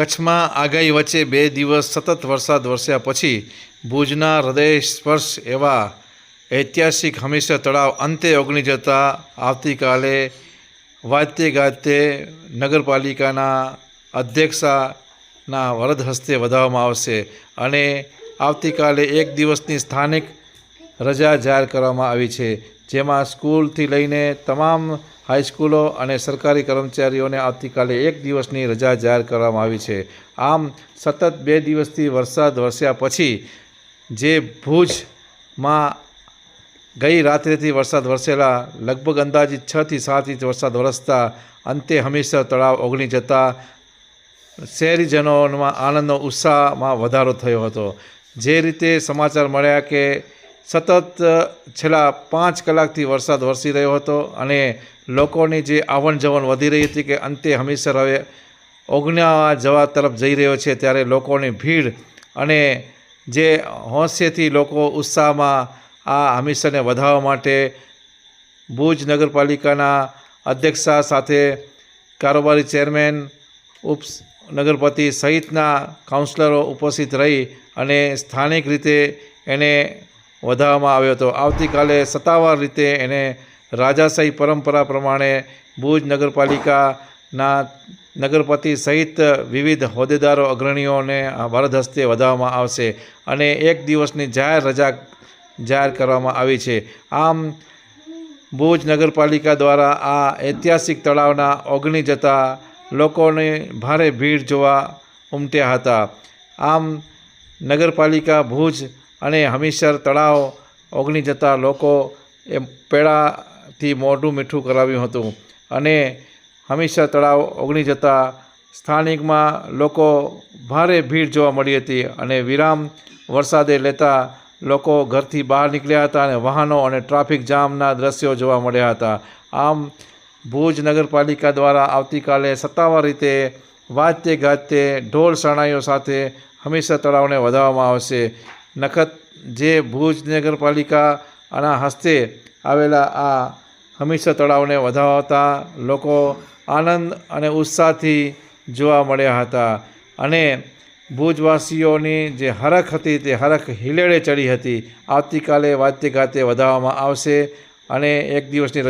કચ્છમાં આગાહી વચ્ચે બે દિવસ સતત વરસાદ વરસ્યા પછી ભુજના હૃદય સ્પર્શ એવા ઐતિહાસિક હમીસર તળાવ અંતે ઓગણી જતા આવતીકાલે વાતે ગાતે નગરપાલિકાના અધ્યક્ષાના વરદ હસ્તે વધારવામાં આવશે અને આવતીકાલે એક દિવસની સ્થાનિક રજા જાહેર કરવામાં આવી છે, જેમાં સ્કૂલથી લઈને તમામ હાઈસ્કૂલો અને સરકારી કર્મચારીઓને આવતીકાલે એક દિવસની રજા જાહેર કરવામાં આવી છે. આમ સતત બે દિવસથી વરસાદ વરસ્યા પછી જે ભુજમાં ગઈ રાત્રેથી વરસાદ વરસેલા, લગભગ અંદાજિત છથી સાત ઇંચ વરસાદ વરસતા, અંતે હંમેશા તળાવ ઓગણી જતા શહેરીજનોમાં આનંદનો ઉત્સાહમાં વધારો થયો હતો. જે રીતે સમાચાર મળ્યા કે સતત છેલ્લા પાંચ કલાકથી વરસાદ વરસી રહ્યો હતો અને લોકોની જે આવન જવન વધી રહી હતી કે અંતે હમીરસર હવે ઓગણ્યા જવા તરફ જઈ રહ્યો છે ત્યારે લોકોની ભીડ અને જે હોંશેથી લોકો ઉત્સાહમાં આ હમીરસરને વધારવા માટે ભુજ નગરપાલિકાના અધ્યક્ષા સાથે કારોબારી ચેરમેન, ઉપ નગરપતિ સહિતના કાઉન્સિલરો ઉપસ્થિત રહી અને સ્થાનિક રીતે એને વધારવામાં આવ્યો હતો. આવતીકાલે સત્તાવાર રીતે એને રાજાશાહી પરંપરા પ્રમાણે ભુજ નગરપાલિકાના નગરપતિ સહિત વિવિધ હોદ્દેદારો, અગ્રણીઓને વરદ હસ્તે વધારવામાં આવશે અને એક દિવસની જાહેર રજા જાહેર કરવામાં આવી છે. આમ, ભુજ નગરપાલિકા દ્વારા આ ઐતિહાસિક તળાવના ઓગણી જતા લોકોની ભારે ભીડ જોવા ઉમટ્યા હતા. આમ, નગરપાલિકા ભુજ અને હમીસર તળાવ ઓગણી જતા લોકો એ પેડાથી મોઢું મીઠું કરાવ્યું હતું. અને હમીસર તળાવ ઓગણી જતા સ્થાનિકમાં લોકો ભારે ભીડ જોવા મળી હતી અને વિરામ વરસાદે લેતા લોકો ઘરથી બહાર નીકળ્યા હતા અને વાહનો અને ટ્રાફિક જામના દ્રશ્યો જોવા મળ્યા હતા. આમ ભુજ નગરપાલિકા દ્વારા આવતીકાલે સત્તાવાર રીતે વાજતે ગાજતે ઢોલ શરણાઈઓ સાથે હંમેશા તળાવને વધારવામાં આવશે. નખત જે ભુજ નગરપાલિકાના હસ્તે આવેલા આ હમીરસર તળાવને વધાવતા લોકો આનંદ અને ઉત્સાહથી જોવા મળ્યા હતા. અને ભુજવાસીઓની જે હરખ હતી તે હરખ હિલેડે ચડી હતી. આવતીકાલે વાજતે ગાતે વધારવામાં આવશે અને એક દિવસની